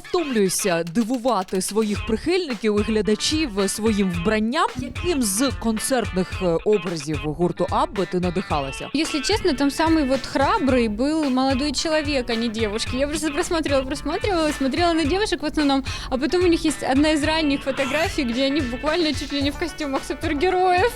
не втомлюєшся дивувати своїх прихильників і глядачів своїм вбранням. Яким з концертних е, образів гурту Абба ти надихалася? Если честно, там самый вот храбрый был молодой человек, а не девушки. Я просто просматривала, просматривала, смотрела на девушек в основном, а потом у них есть одна из ранних фотографий, где они буквально чуть ли не в костюмах супергероев.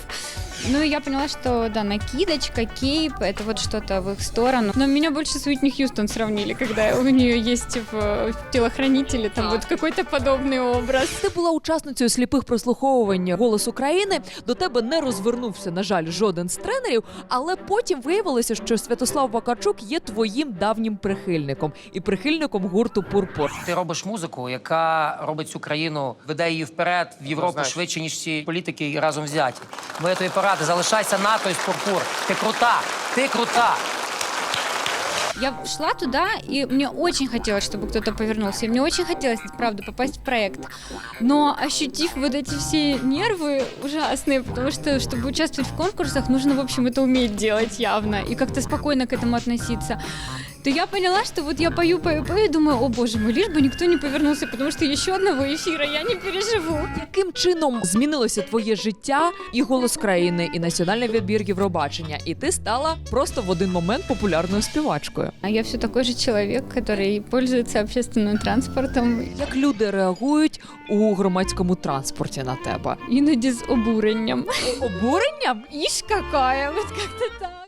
Ну я поняла, что да, накидочка, кейп, это вот что-то в их сторону. Но меня больше с Уитни Хьюстон сравнили, когда у нее есть в, в телохранителе там вот какой-то подобный образ. Ти була учасницею сліпих прослуховувань голос України. До тебе не розвернувся, на жаль, жоден з тренерів. Але потім виявилося, що Святослав Вакарчук є твоїм давнім прихильником і прихильником гурту Пурпур. Ти робиш музику, яка робить цю країну, веде її вперед в Європу швидше, ніж всі політики разом взяті. Моя тобі порада, залишайся НАТО із Пурпур. Ти крута, ти крута. Я шла туда, и мне очень хотелось, чтобы кто-то повернулся. И мне очень хотелось, правда, попасть в проект. Но ощутив вот эти все нервы ужасные, потому что, чтобы участвовать в конкурсах, нужно, в общем, это уметь делать явно и как-то спокойно к этому относиться то я поняла, что вот я пою, пою, пою, и думаю, о боже мой, лишь бы никто не повернулся, потому что еще одного эфира я не переживу. Яким чином змінилося твоє життя і голос країни, і національний відбір Євробачення? І ти стала просто в один момент популярною співачкою. А я все такой же человек, который пользуется общественным транспортом, Як люди реагують у громадському транспорті на тебе? іноді з обуренням. Обуренням? Ишь какая, вот как-то так.